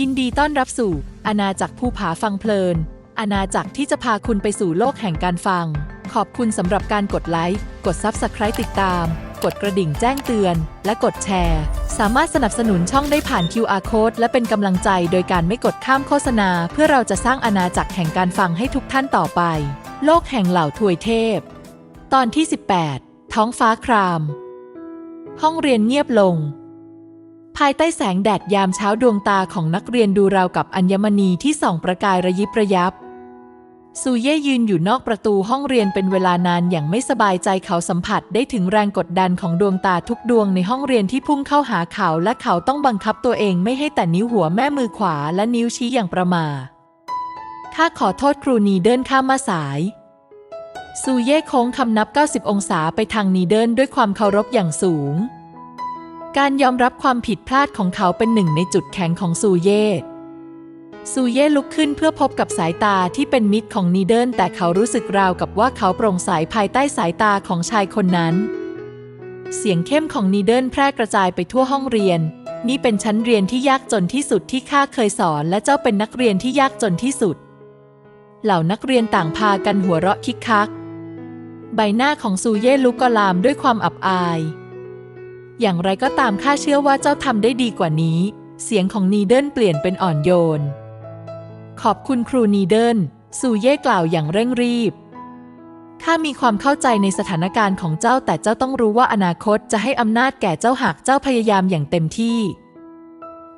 ยินดีต้อนรับสู่ อาณาจักรภูผาฟังเพลิน อาณาจักรที่จะพาคุณไปสู่โลกแห่งการฟัง ขอบคุณสำหรับการกดไลค์ กด Subscribe ติดตาม กดกระดิ่งแจ้งเตือน และกดแชร์ สามารถสนับสนุนช่องได้ผ่าน QR Code และเป็นกำลังใจโดยการไม่กดข้ามโฆษณา เพื่อเราจะสร้างอาณาจักรแห่งการฟังให้ทุกท่านต่อไป โลกแห่งเหล่าทวยเทพ ตอนที่ 18 ท้องฟ้าคราม ห้องเรียนเงียบลง ภายใต้แสงแดดยามเช้าดวงตาของนักเรียนดูราวกับอัญมณีที่ส่องประกายระยิบระยับซูเย่ยืนอยู่นอกประตูห้องเรียนเป็นเวลานานอย่างไม่สบายใจเขาสัมผัสได้ถึงแรงกดดันของดวงตาทุกดวงในห้องเรียนที่พุ่งเข้าหาเขาและเขาต้องบังคับตัวเองไม่ให้แต่นิ้วหัวแม่มือขวาและนิ้วชี้อย่างประมาทข้าขอโทษครูนีเดินข้ามมาสาย ซูเย่โค้งคำนับ 90 องศาไปทางนีเดินด้วยความเคารพอย่างสูง การยอมรับความผิดพลาดของเขาเป็นหนึ่งในจุดแข็งของซูเย่ ซูเย่ลุกขึ้นเพื่อพบกับสายตาที่เป็นมิตรของนีเดิลแต่เขารู้สึกราวกับว่าเขาโปร่งใสภายใต้สายตาของชายคนนั้น เสียงเข้มของนีเดิลแพร่กระจายไปทั่วห้องเรียน นี่เป็นชั้นเรียนที่ยากจนที่สุดที่ข้าเคยสอน และเจ้าเป็นนักเรียนที่ยากจนที่สุด เหล่านักเรียนต่างพากันหัวเราะคิกคัก ใบหน้าของซูเย่ลุกกลามด้วยความอับอาย อย่างไรก็ตามข้าเชื่อว่าเจ้าทำได้ดีกว่านี้ เสียงของนีเดิลเปลี่ยนเป็นอ่อนโยน ขอบคุณครูนีเดิลซูเย่กล่าวอย่างเร่งรีบข้ามีความเข้าใจในสถานการณ์ของเจ้าแต่เจ้าต้องรู้ว่าอนาคตจะให้อำนาจแก่เจ้าหากเจ้าพยายามอย่างเต็มที่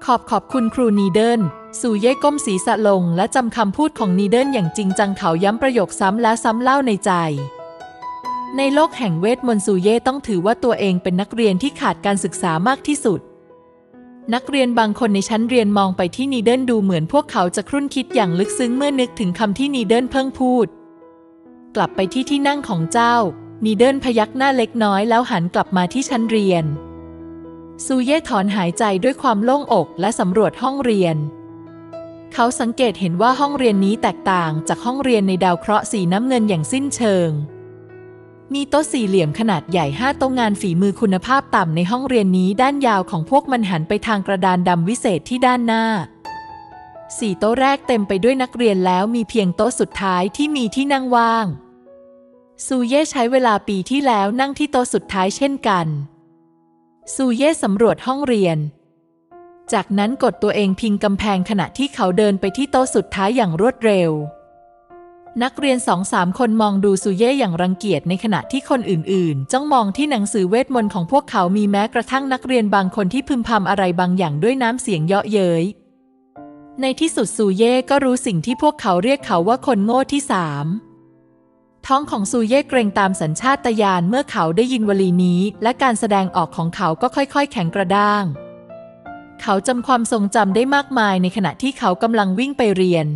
ขอบขอบคุณครูนีเดิลซูเย่ก้มศีรษะลงและจำคำพูดของนีเดิลอย่างจริงจังเขาย้ำประโยคซ้ำแล้วซ้ำเล่าในใจ ในโลกแห่งเวทมนต์ซูเย่ต้องถือว่าตัวเองเป็นนักเรียนที่ขาดการศึกษามากที่สุด นักเรียนบางคนในชั้นเรียนมองไปที่นีเดิลดูเหมือนพวกเขาจะครุ่นคิดอย่างลึกซึ้งเมื่อนึกถึงคำที่นีเดิลเพิ่งพูด กลับไปที่ที่นั่งของเจ้า นีเดิลพยักหน้าเล็กน้อยแล้วหันกลับมาที่ชั้นเรียน ซูเย่ถอนหายใจด้วยความโล่งอกและสำรวจห้องเรียน เขาสังเกตเห็นว่าห้องเรียนนี้แตกต่างจากห้องเรียนในดาวเคราะห์สีน้ำเงินอย่างสิ้นเชิง มีโต๊ะสี่เหลี่ยมขนาดใหญ่ห้าโต๊ะงานฝีมือคุณภาพต่ำในห้องเรียนนี้ด้านยาวของพวกมันหันไปทางกระดานดำวิเศษที่ด้านหน้าสี่โต๊ะแรกเต็มไปด้วยนักเรียนแล้วมีเพียงโต๊ะสุดท้ายที่มีที่นั่งว่าง ซูเย่ใช้เวลาปีที่แล้วนั่งที่โต๊ะสุดท้ายเช่นกัน ซูเย่สำรวจห้องเรียน จากนั้นกดตัวเองพิงกำแพงขณะที่เขาเดินไปที่โต๊ะสุดท้ายอย่างรวดเร็ว นักเรียนสองสามคนมองดูซูเย่อย่างรังเกียจในขณะที่คนอื่นๆ จ้องมองที่หนังสือเวทมนต์ของพวกเขามีแม้กระทั่งนักเรียนบางคนที่พึมพำอะไรบางอย่างด้วยน้ำเสียงเยาะเย้ย ในที่สุดซูเย่ก็รู้สิ่งที่พวกเขาเรียกเขาว่าคนโง่ที่สามท้องของซูเย่เกรงตามสัญชาตญาณเมื่อเขาได้ยินวลีนี้ และการแสดงออกของเขาก็ค่อยๆ แข็งกระด้าง เขาจำความทรงจำได้มากมายในขณะที่เขากำลังวิ่งไปเรียน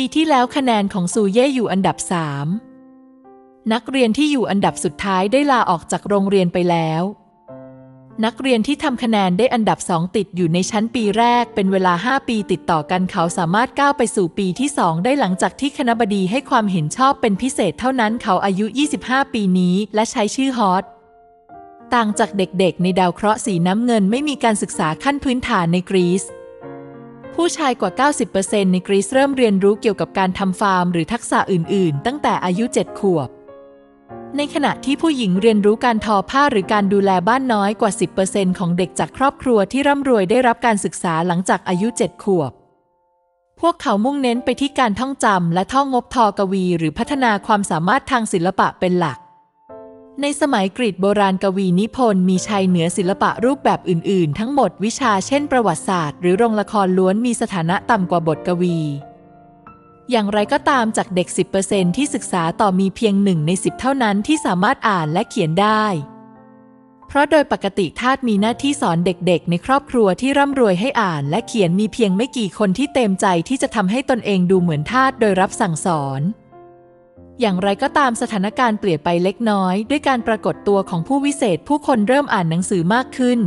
ปีที่แล้วคะแนนของซูเย่อยู่อันดับสามนักเรียนที่อยู่อันดับสุดท้ายได้ลาออกจากโรงเรียนไปแล้ว นักเรียนที่ทำคะแนนได้อันดับสองติดอยู่ในชั้นปีแรกเป็นเวลา 5 ปีติดต่อกันเขาสามารถก้าวไปสู่ปีที่2ได้หลังจากที่คณะบดีให้ความเห็นชอบเป็นพิเศษเท่านั้นเขาอายุ 25 ปีนี้และใช้ชื่อฮอตต่างจากเด็กๆ ในดาวเคราะห์สีน้ำเงินไม่มีการศึกษาขั้นพื้นฐานในกรีซ ผู้ชายกว่า 90%ในกรีซเริ่มเรียนรู้เกี่ยวกับการทำฟาร์มหรือทักษะอื่น ๆ ตั้งแต่อายุ 7 ขวบ ในขณะที่ผู้หญิงเรียนรู้การทอผ้าหรือการดูแลบ้านน้อยกว่า 10%ของเด็กจากครอบครัวที่ร่ำรวยได้รับการศึกษาหลังจากอายุ 7 ขวบ พวกเขามุ่งเน้นไปที่การท่องจำและท่องงบทอกวี หรือพัฒนาความสามารถทางศิลปะเป็นหลัก ในสมัยกรีกโบราณกวีนิพนธ์มีชัยเหนือศิลปะรูปแบบอื่น ๆ ทั้งหมดวิชาเช่นประวัติศาสตร์ หรือโรงละครล้วนมีสถานะต่ำกว่าบทกวี อย่างไรก็ตามจากเด็ก 10%ที่ศึกษาต่อมีเพียงหนึ่งใน 10 เท่านั้นที่สามารถอ่านและเขียนได้ เพราะโดยปกติทาสมีหน้าที่สอนเด็ก ๆ ในครอบครัวที่ร่ำรวยให้อ่านและเขียนมีเพียงไม่กี่คนที่เต็มใจที่จะทำให้ตนเองดูเหมือนทาสโดยรับสั่งสอน อย่างไรก็ตามสถานการณ์เปลี่ยนไปเล็กน้อย ด้วยการปรากฏตัวของผู้วิเศษผู้คนเริ่มอ่านหนังสือมากขึ้น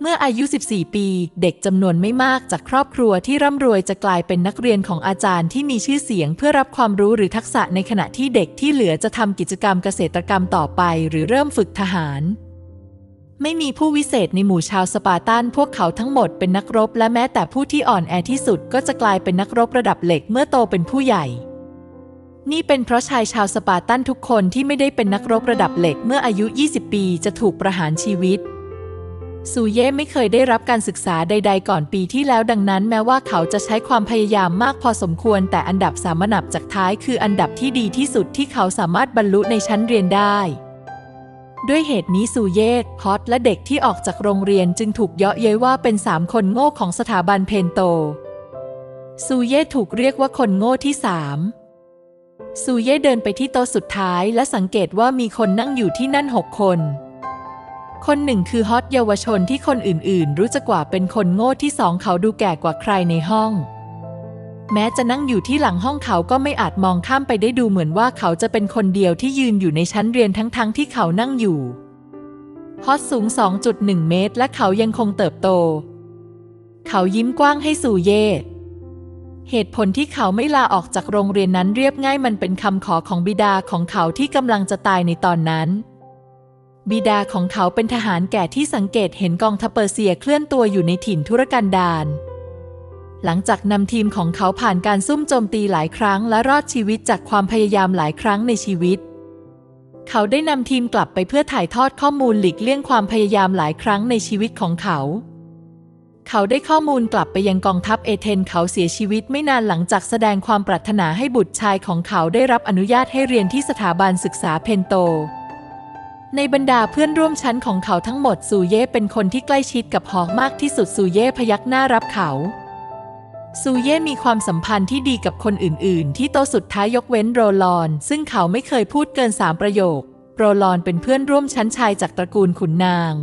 เมื่ออายุ 14 ปี เด็กจำนวนไม่มากจากครอบครัวที่ร่ำรวยจะกลายเป็นนักเรียนของอาจารย์ที่มีชื่อเสียงเพื่อรับความรู้หรือทักษะในขณะที่เด็กที่เหลือจะทำกิจกรรมเกษตรกรรมต่อไป หรือเริ่มฝึกทหารไม่มีผู้วิเศษในหมู่ชาวสปาร์ตันพวกเขาทั้งหมดเป็นนักรบและแม้แต่ผู้ที่อ่อนแอที่สุดก็จะกลายเป็นนักรบระดับเหล็กเมื่อโตเป็นผู้ใหญ่ นี่เป็นเพราะชายชาวสปาร์ตันทุกคนที่ไม่ได้เป็นนักรบระดับเหล็กเมื่ออายุ 20 ปีจะถูกประหารชีวิต ซูเย่ไม่เคยได้รับการศึกษาใด ๆ ก่อนปีที่แล้วดังนั้น แม้ว่าเขาจะใช้ความพยายามมากพอสมควร แต่อันดับสามอันดับจากท้ายคืออันดับที่ดีที่สุดที่เขาสามารถบรรลุในชั้นเรียนได้ ด้วยเหตุนี้ซูเย่ฮอตและเด็กที่ออกจากโรงเรียนจึงถูกเยาะเย้ยว่าเป็นสามคนโง่ของสถาบันเพนโต ซูเย่ถูกเรียกว่าคนโง่ที่สาม ซูเย่เดินไปที่โต๊ะสุดท้ายและสังเกตว่ามีคนนั่งอยู่ที่นั่นหกคน คนหนึ่งคือฮอตเยาวชนที่คนอื่นๆ รู้จักกว่าเป็นคนโง่ที่สองเขาดูแก่กว่าใครในห้อง แม้จะนั่งอยู่ที่หลังห้องเขาก็ไม่อาจมองข้ามไปได้ดูเหมือนว่าเขาจะเป็นคนเดียวที่ยืนอยู่ในชั้นเรียนทั้งๆทที่เขานั่งอยู่ฮอตสูง 2.1 เมตร และเขายังคงเติบโต เขายิ้มกว้างให้สูเย่ เหตุผลที่เขาไม่ลาออกจากโรงเรียนนั้นเรียบง่ายมันเป็นคำขอของบิดาของเขาที่กำลังจะตายในตอนนั้น บิดาของเขาเป็นทหารแก่ที่สังเกตเห็นกองทัพเปอร์เซียเคลื่อนตัวอยู่ในถิ่นทุรกันดารหลังจากนำทีมของเขาผ่านการซุ่มโจมตีหลายครั้งและรอดชีวิตจากความพยายามหลายครั้งในชีวิต เขาได้นำทีมกลับไปเพื่อถ่ายทอดข้อมูลหลีกเลี่ยงความพยายามหลายครั้งในชีวิตของเขา เขาได้ข้อมูลกลับไปยังกองทัพเอเธนเขาเสียชีวิตไม่นานหลังจากแสดงความปรารถนาให้บุตรชายของเขาได้รับอนุญาตให้เรียนที่สถาบันศึกษาเพนโต ในบรรดาเพื่อนร่วมชั้นของเขาทั้งหมดซูเย่เป็นคนที่ใกล้ชิดกับฮอกมากที่สุดซูเย่พยักหน้ารับเขาซูเย่มีความสัมพันธ์ที่ดีกับคนอื่น ๆ ที่โตสุดท้ายยกเว้นโรลอน ซึ่งเขาไม่เคยพูดเกินสามประโยค โรลอนเป็นเพื่อนร่วมชั้นชายจากตระกูลขุนนาง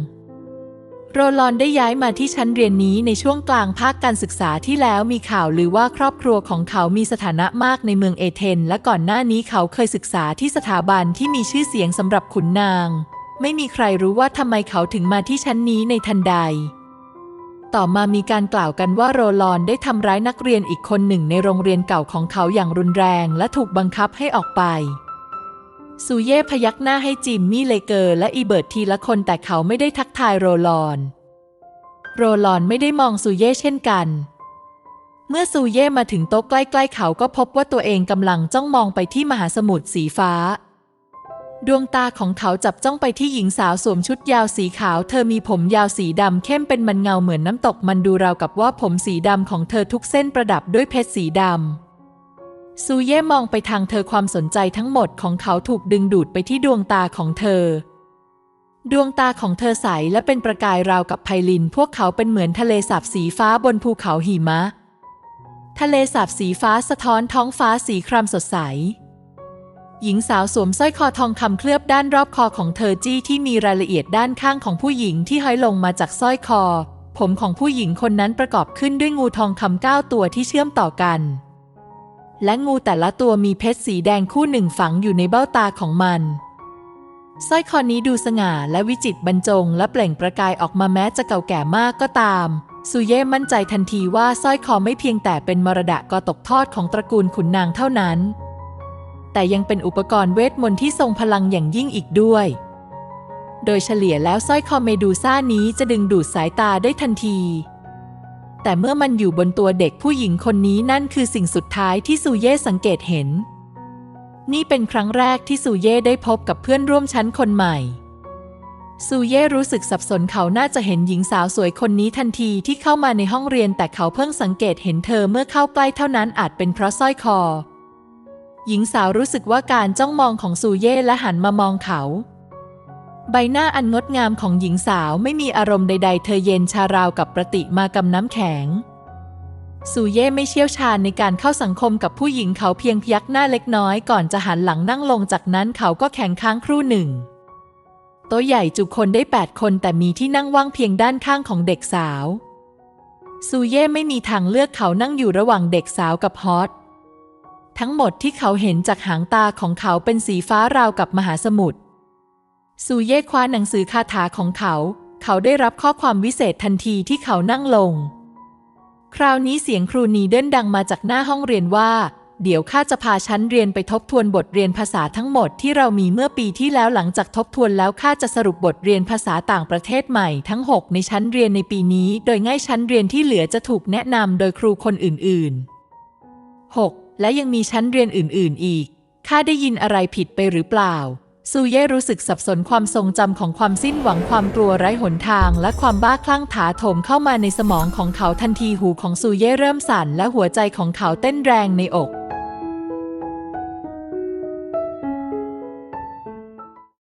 โรลอนได้ย้ายมาที่ชั้นเรียนนี้ในช่วงกลางภาคการศึกษาที่แล้วมีข่าวลือว่าครอบครัวของเขามีสถานะมากในเมืองเอเธนและก่อนหน้านี้เขาเคยศึกษาที่สถาบันที่มีชื่อเสียงสำหรับขุนนาง ไม่มีใครรู้ว่าทำไมเขาถึงมาที่ชั้นนี้ในทันใด ต่อมามีการกล่าวกันว่าโรลอนได้ทำร้ายนักเรียนอีกคนหนึ่งในโรงเรียนเก่าของเขาอย่างรุนแรง และถูกบังคับให้ออกไป ซูเย่พยักหน้าให้จิมมี่เลเกอร์และอีเบิร์ตทีละคนแต่เขาไม่ได้ทักทายโรลอน โรลอนไม่ได้มองซูเย่เช่นกัน เมื่อซูเย่มาถึงโต๊ะใกล้ ๆ เขาก็พบว่าตัวเองกำลังจ้องมองไปที่มหาสมุทรสีฟ้า ดวงตาของเขาจับจ้องไปที่หญิงสาวสวมชุดยาวสีขาว เธอมีผมยาวสีดำเข้มเป็นมันเงาเหมือนน้ำตกมันดูราวกับว่าผมสีดำของเธอทุกเส้นประดับด้วยเพชรสีดำ ซูเย่มองไปทางเธอความสนใจทั้งหมดของเขาถูกดึงดูดไปที่ดวงตาของเธอ ดวงตาของเธอใสและเป็นประกายราวกับไพลิน พวกเขาเป็นเหมือนทะเลสาบสีฟ้าบนภูเขาหิมะ ทะเลสาบสีฟ้าสะท้อนท้องฟ้าสีครามสดใส หญิงสาวสวมสร้อยคอทองคำเคลือบด้านรอบคอของเธอจี้ที่มีรายละเอียดด้านข้างของผู้หญิงที่ห้อยลงมาจากสร้อยคอ ผมของผู้หญิงคนนั้นประกอบขึ้นด้วยงูทองคำเก้าตัวที่เชื่อมต่อกัน และงูแต่ละตัวมีเพชรสีแดงคู่หนึ่งฝังอยู่ในเบ้าตาของมันสร้อยคอนี้ดูสง่าและวิจิตรบรรจง และเปล่งประกายออกมาแม้จะเก่าแก่มากก็ตามซูเย่มั่นใจทันทีว่าสร้อยคอไม่เพียงแต่เป็นมรดกก็ตกทอดของตระกูลขุนนางเท่านั้น แต่ยังเป็นอุปกรณ์เวทมนต์ที่ทรงพลังอย่างยิ่งอีกด้วย โดยเฉลี่ยแล้วสร้อยคอเมดูซ่านี้จะดึงดูดสายตาได้ทันที แต่เมื่อมันอยู่บนตัวเด็กผู้หญิงคนนี้นั่นคือสิ่งสุดท้ายที่ซูเย่สังเกตเห็น นี่เป็นครั้งแรกที่ซูเย่ได้พบกับเพื่อนร่วมชั้นคนใหม่ ซูเย่รู้สึกสับสนเขาน่าจะเห็นหญิงสาวสวยคนนี้ทันทีที่เข้ามาในห้องเรียนแต่เขาเพิ่งสังเกตเห็นเธอเมื่อเข้าใกล้เท่านั้นอาจเป็นเพราะสร้อยคอ หญิงสาวรู้สึกว่าการจ้องมองของซูเย่และหันมามองเขา ใบหน้าอันงดงามของหญิงสาวไม่มีอารมณ์ใด ๆ เธอเย็นชาราวกับประติมากำน้ำแข็งซูเย่ไม่เชี่ยวชาญในการเข้าสังคมกับผู้หญิงเขาเพียงพยักหน้าเล็กน้อยก่อนจะหันหลังนั่งลงจากนั้นเขาก็แข็งค้างครู่หนึ่ง โต๊ะใหญ่จุคนได้ 8 คนแต่มีที่นั่งว่างเพียงด้านข้างของเด็กสาว ซูเย่ไม่มีทางเลือกเขานั่งอยู่ระหว่างเด็กสาวกับฮอตทั้งหมดที่เขาเห็นจากหางตาของเขาเป็นสีฟ้าราวกับมหาสมุทร ซูเย่คว้าหนังสือคาถาของเขา เขาได้รับข้อความวิเศษทันทีที่เขานั่งลง คราวนี้เสียงครูนีเดินดังมาจากหน้าห้องเรียนว่า เดี๋ยวข้าจะพาชั้นเรียนไปทบทวนบทเรียนภาษาทั้งหมดที่เรามีเมื่อปีที่แล้วหลังจากทบทวนแล้วข้าจะสรุปบทเรียนภาษาต่างประเทศใหม่ทั้ง 6 ในชั้นเรียนในปีนี้ โดยง่ายชั้นเรียนที่เหลือจะถูกแนะนำโดยครูคนอื่น ๆ 6. และยังมีชั้นเรียนอื่น ๆ อีกข้าได้ยินอะไรผิดไปหรือเปล่า ซูเย่รู้สึกสับสนความทรงจำของความสิ้นหวังความกลัวไร้หนทาง และความบ้าคลั่งถาโถมเข้ามาในสมองของเขาทันทีหูของซูเย่เริ่มสั่นและหัวใจของเขาเต้นแรงในอก